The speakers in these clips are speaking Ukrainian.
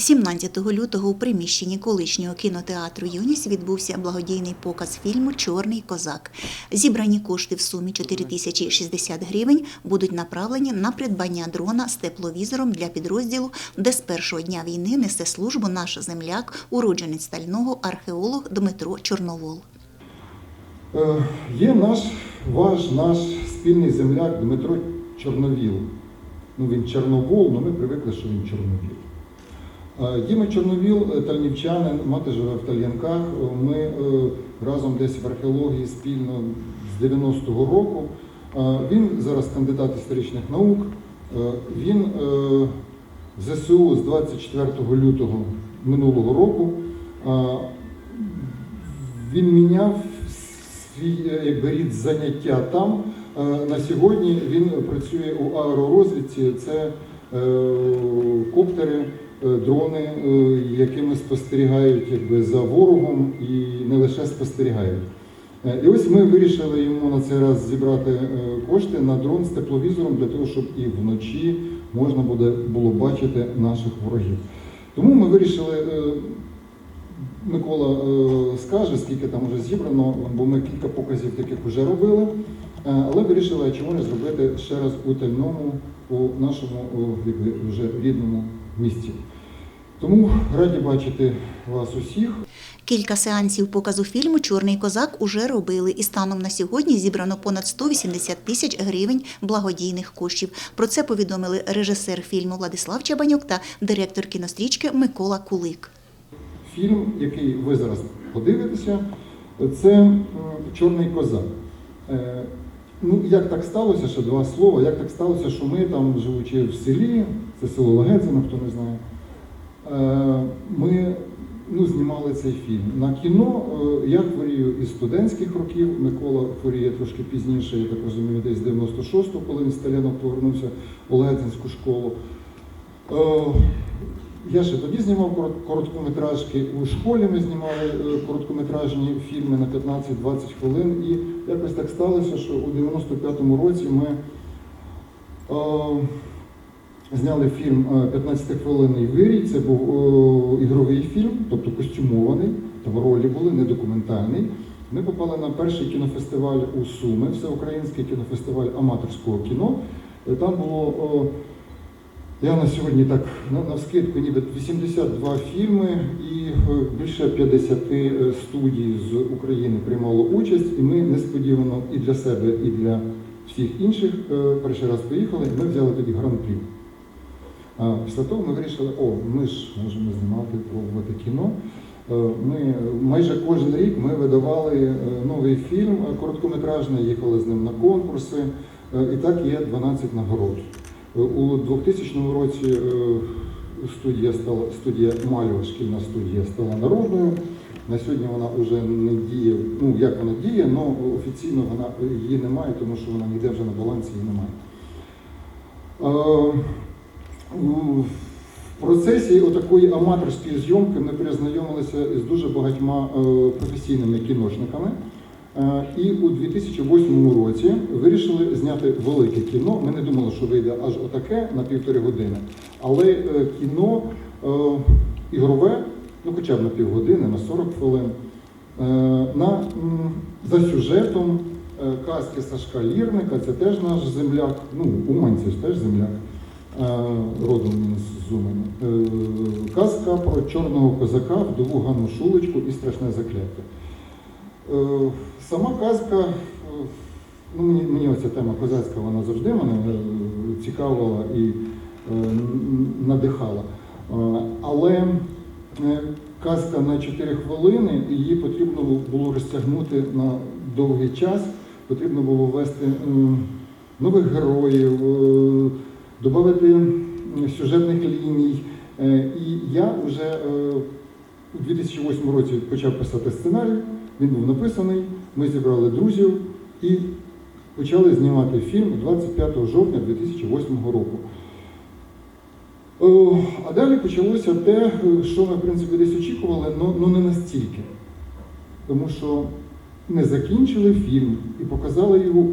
17 лютого у приміщенні колишнього кінотеатру Юність відбувся благодійний показ фільму Чорний козак. Зібрані кошти в сумі 4060 гривень будуть направлені на придбання дрона з тепловізором для підрозділу, де з першого дня війни несе службу наш земляк, уродженець стального археолог Дмитро Чорновол. Е, Є наш, ваш, наш спільний земляк Дмитро Чорновіл. Ну, він Чорновол, але ми привикли, що він Чорновіл. Е, Діма Чорновіл, е, тальнівчанин, мати живе в Тальянках. Е, Ми разом десь в археології спільно з 90-го року. Він зараз кандидат історичних наук. Він в ЗСУ з 24 лютого минулого року. Він міняв свій рід заняття там. На сьогодні він працює у аеророзвідці. Це коптери, дрони, е, якими спостерігають якби, за ворогом і не лише спостерігають. Е, І ось ми вирішили йому на цей раз зібрати е, кошти на дрон з тепловізором для того, щоб і вночі можна буде було бачити наших ворогів. Тому ми вирішили. е, Микола е, скаже, скільки там вже зібрано, бо ми кілька показів таких вже робили. Е, Але вирішили, чому не зробити ще раз у Тальному, у нашому вже рідному місті. Тому раді бачити вас усіх. Кілька сеансів показу фільму Чорний козак уже робили, і станом на сьогодні зібрано понад 180 тисяч гривень благодійних коштів. Про це повідомили режисер фільму Владислав Чабанюк та директор кінострічки Микола Кулик. Фільм, який ви зараз подивитеся, це Чорний козак. Е, Ну, як так сталося, ще два слова, як так сталося, що ми там, живучи в селі, це село Лагедзино, хто не знає, е, ми ну, знімали цей фільм. На кіно е, я хворію із студентських років, Микола хворіє трошки пізніше, я так розумію, десь з 96-го, коли він з Сталінок повернувся у Легедзинську школу. Е, я ще тоді знімав короткометражки. У школі ми знімали е, короткометражні фільми на 15-20 хвилин. І якось так сталося, що у 95-му році ми е, зняли фільм е, 15-хвилинний вирій. Це був е, ігровий фільм, тобто костюмований, там ролі були, не документальний. Ми попали на перший кінофестиваль у Суми, всеукраїнський кінофестиваль аматорського кіно. Е, Там було. е, я на сьогодні так на, вскидку ніби 82 фільми і е, більше 50 е, студій з України приймало участь, і ми несподівано і для себе, і для всіх інших е, перший раз поїхали, ми взяли тоді гран-прі. Після того ми вирішили, о, ми ж можемо знімати, пробувати кіно. Ми майже кожен рік ми видавали новий фільм короткометражний, їхали з ним на конкурси, і так є 12 нагород. У 2000 році е, студія стала студія Мальова, шкільна студія стала народною. На сьогодні вона вже не діє. Ну як вона діє, але офіційно вона її немає, тому що вона ніде вже на балансі її немає. Е, В процесі отакої аматорської зйомки ми перезнайомилися з дуже багатьма е, професійними кіношниками. Е, І у 2008 році вирішили зняти велике кіно. Ми не думали, що вийде аж отаке на півтори години. Але е, кіно е, ігрове, ну хоча б на півгодини, на 40 хвилин, на, за сюжетом казки Сашка Лірника, це теж наш земляк, ну, Умань це ж теж земляк, родом з Умані. Казка про чорного козака, вдову Ганну Шулечку і страшне закляття. Е, Сама казка, е, ну мені, мені оця тема козацька, вона завжди мене е, цікавила і надихала. Але казка на 4 хвилини, її потрібно було розтягнути на довгий час, потрібно було ввести нових героїв, додати сюжетних ліній. І я вже у 2008 році почав писати сценарій, він був написаний, ми зібрали друзів і почали знімати фільм 25 жовтня 2008 року. А далі почалося те, що ми, в принципі, десь очікували, але не настільки. Тому що не закінчили фільм і показали його.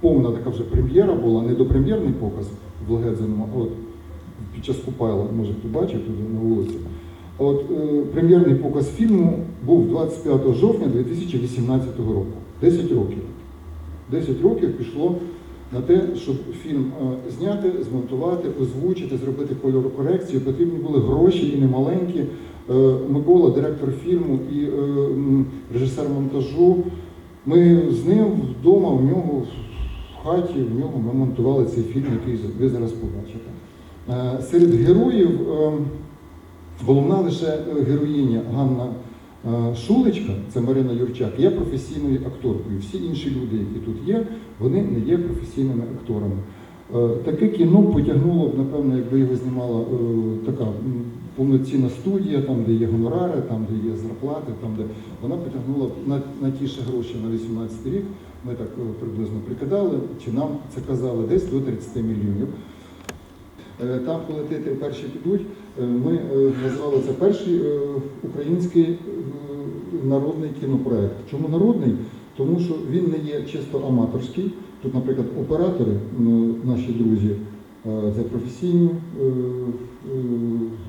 Повна така вже прем'єра була, не допрем'єрний показ в Легедзиному, а от під час Купайла, може хто бачив тут на вулиці. От е, прем'єрний показ фільму був 25 жовтня 2018 року. 10 років. 10 років пішло на те, щоб фільм е, зняти, змонтувати, озвучити, зробити кольорокорекцію. Потрібні були гроші і немаленькі. Е, Микола, директор фільму і е, режисер монтажу. Ми з ним вдома, в нього в хаті, в нього ми монтували цей фільм, який ви зараз побачите. Е, Серед героїв е, головна лише е, героїня Ганна е, Шулечка, це Марина Юрчак, є професійною акторкою. Всі інші люди, які тут є, вони не є професійними акторами. Е, Таке кіно потягнуло б, напевно, якби його знімала така повноцінна студія, там, де є гонорари, там, де є зарплати, там, де вона потягнула б на, на ті ще гроші на 18 рік. Ми так приблизно прикидали, чи нам це казали, десь до 30 мільйонів. Там, коли титри перші підуть, ми е, назвали це перший е, український е, народний кінопроект. Чому народний? Тому що він не є чисто аматорський. Тут, наприклад, оператори, наші друзі, е, це професійні е, е,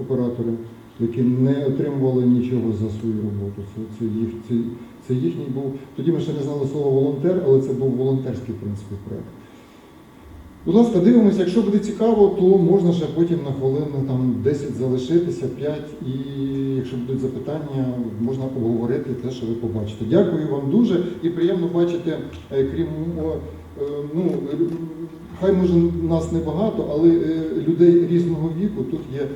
оператори, які не отримували нічого за свою роботу. Це, це, їх, це, це їхній був. Тоді ми ще не знали слово волонтер, але це був волонтерський в принципі проект. Будь ласка, дивимося, якщо буде цікаво, то можна ще потім на хвилину там 10 залишитися, 5, і якщо будуть запитання, можна обговорити те, що ви побачите. Дякую вам дуже і приємно бачити, е, крім е, ну, хай може нас небагато, але е, людей різного віку. Тут є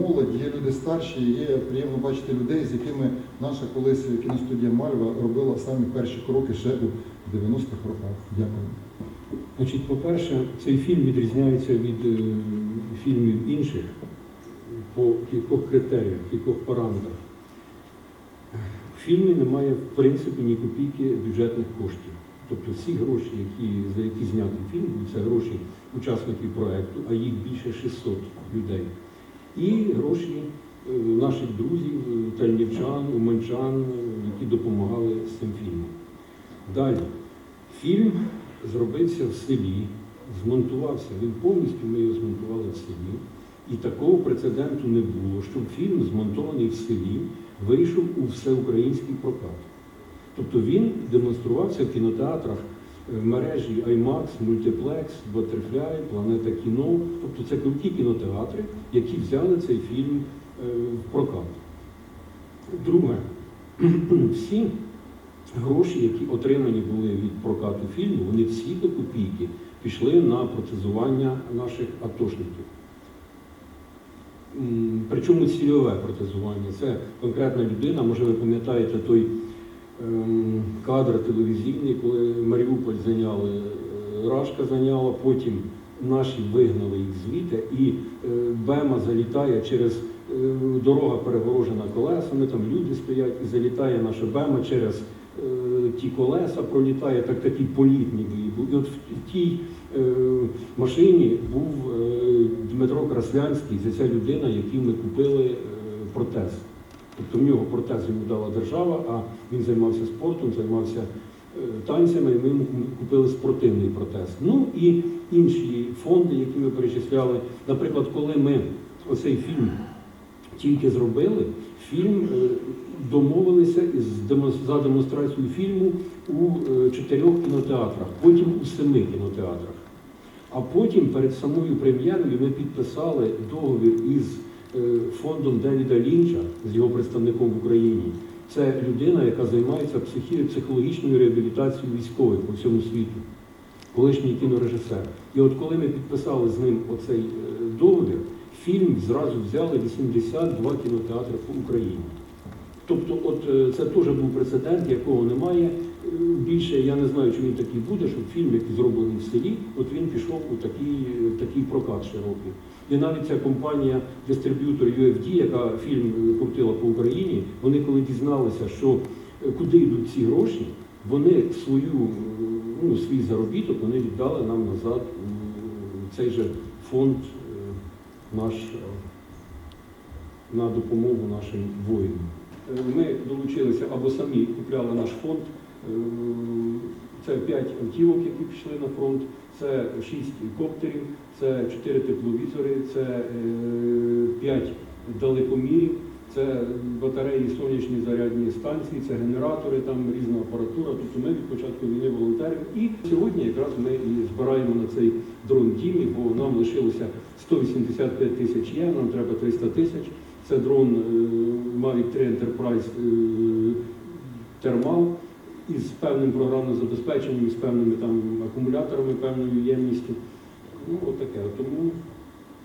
молодь, є люди старші, є приємно бачити людей, з якими наша колись кіностудія Мальва робила самі перші кроки ще у 90-х роках. Дякую. Значить, по-перше, цей фільм відрізняється від е, фільмів інших по кількох критеріях, кількох параметрах. В фільмі немає, в принципі, ні копійки бюджетних коштів. Тобто всі гроші, які, за які знятий фільм, це гроші учасників проєкту, а їх більше 600 людей. І гроші е, наших друзів, е, тальнівчан, уманчан, які допомагали з цим фільмом. Далі. Фільм зробився в селі, змонтувався. Він повністю ми його змонтували в селі. І такого прецеденту не було, щоб фільм, змонтований в селі, вийшов у всеукраїнський прокат. Тобто він демонструвався в кінотеатрах е, мережі IMAX, Multiplex, Butterfly, Планета кіно. Тобто це круті кінотеатри, які взяли цей фільм е, в прокат. Друге, всі гроші, які отримані були від прокату фільму, вони всі до копійки пішли на протезування наших атошників. Причому цільове протезування. Це конкретна людина, може ви пам'ятаєте той ем, кадр телевізійний, коли Маріуполь зайняли, е, Рашка зайняла, потім наші вигнали їх звідти, і е, Бема залітає через е, дорога перегорожена колесами, там люди стоять, і залітає наша Бема через ті колеса, пролітає, так такий політ ніби і от в, в тій е, машині був е, Дмитро Краслянський, це ця людина, якій ми купили е, протез. Тобто в нього протез йому дала держава, а він займався спортом, займався е, танцями, і ми йому купили спортивний протез. Ну і інші фонди, які ми перечисляли. Наприклад, коли ми оцей фільм тільки зробили, фільм е, домовилися за демонстрацію фільму у е, чотирьох кінотеатрах, потім у семи кінотеатрах. А потім перед самою прем'єрою ми підписали договір із е, фондом Девіда Лінча, з його представником в Україні. Це людина, яка займається психологічною реабілітацією військових по всьому світу, колишній кінорежисер. І от коли ми підписали з ним оцей договір, фільм зразу взяли 82 кінотеатри по Україні. Тобто, от е, це теж був прецедент, якого немає. Е, Більше я не знаю, чи він такий буде, щоб фільм, який зроблений в селі, от він пішов у такий, е, такий прокат широкий. І навіть ця компанія, дистриб'ютор UFD, яка фільм крутила по Україні, вони коли дізналися, що куди йдуть ці гроші, вони свою, ну, свій заробіток вони віддали нам назад у цей же фонд наш е, на допомогу нашим воїнам. Е, Ми долучилися або самі купляли наш фонд. Е, Це 5 автівок, які пішли на фронт, це 6 коптерів, це 4 тепловізори, це 5 далекомірів, це батареї сонячні зарядні станції, це генератори, там різна апаратура. Тобто ми від початку війни волонтеримо. І сьогодні якраз ми і збираємо на цей дрон Дімі, бо нам лишилося 185 тисяч є, нам треба 300 тисяч. Це дрон е, Mavic 3 Enterprise е, Thermal із певним програмним забезпеченням, із певними там акумуляторами, певною ємністю. Ну, отаке. Тому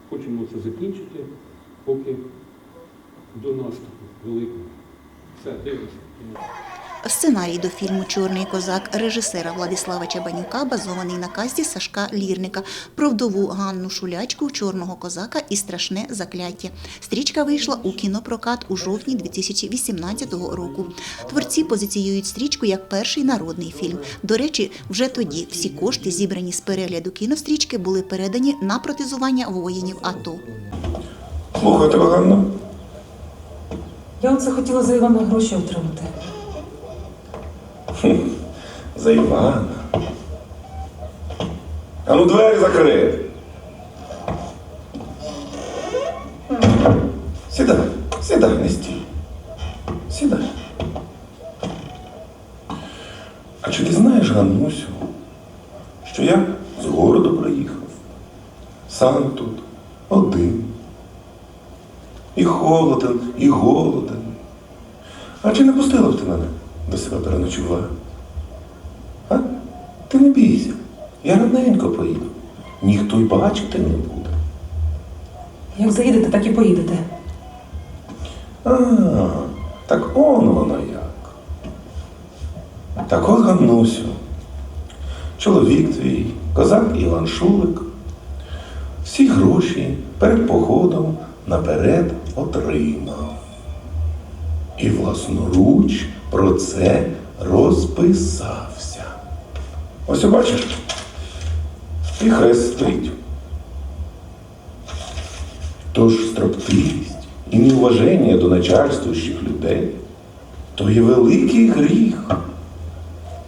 хочемо це закінчити, поки до наступу великого. Все, дивимося. Сценарій до фільму Чорний козак режисера Владислава Чабанюка базований на казці Сашка Лірника про вдову Ганну Шулячку Чорного козака і страшне закляття. Стрічка вийшла у кінопрокат у жовтні 2018 року. Творці позиціюють стрічку як перший народний фільм. До речі, вже тоді всі кошти, зібрані з перегляду кінострічки, були передані на протезування воїнів АТО. Слухаю тебе, Ганна. Я оце хотіла за Івана гроші отримати. За Івана. А ну двері закрий. Сідай, сідай, не стій. Сідай. А чи ти знаєш, Ганнусю, що я з городу приїхав? Сам тут, один. Холоден, і голоден. А чи не пустила б ти мене до себе переночувати? А? Ти не бійся. Я раненько поїду. Ніхто й бачити не буде. Як заїдете, так і поїдете. А, так он воно як. Так от Ганнусю. Чоловік твій, козак Іван Шулик, всі гроші перед походом наперед отримав. І власноруч про це розписався. Ось бачиш? І хрест стоїть. Тож строптивість і неуваження до начальствуючих людей то є великий гріх,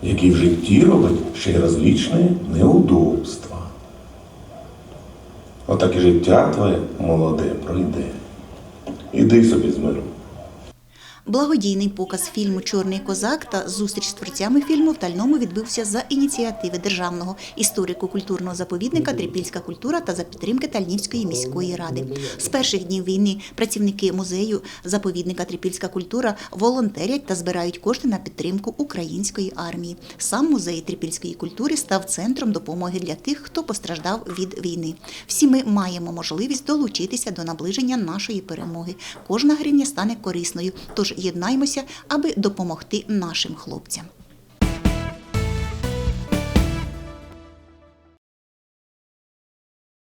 який в житті робить ще й розлічні неудобства. Отак і життя твоє молоде пройде. Іди собі з миром. Благодійний показ фільму Чорний козак та зустріч з творцями фільму в Тальному відбувся за ініціативи державного історико-культурного заповідника Трипільська культура та за підтримки Тальнівської міської ради. З перших днів війни працівники музею заповідника Трипільська культура волонтерять та збирають кошти на підтримку української армії. Сам музей трипільської культури став центром допомоги для тих, хто постраждав від війни. Всі ми маємо можливість долучитися до наближення нашої перемоги. Кожна гривня стане корисною. Тож єднаймося, аби допомогти нашим хлопцям.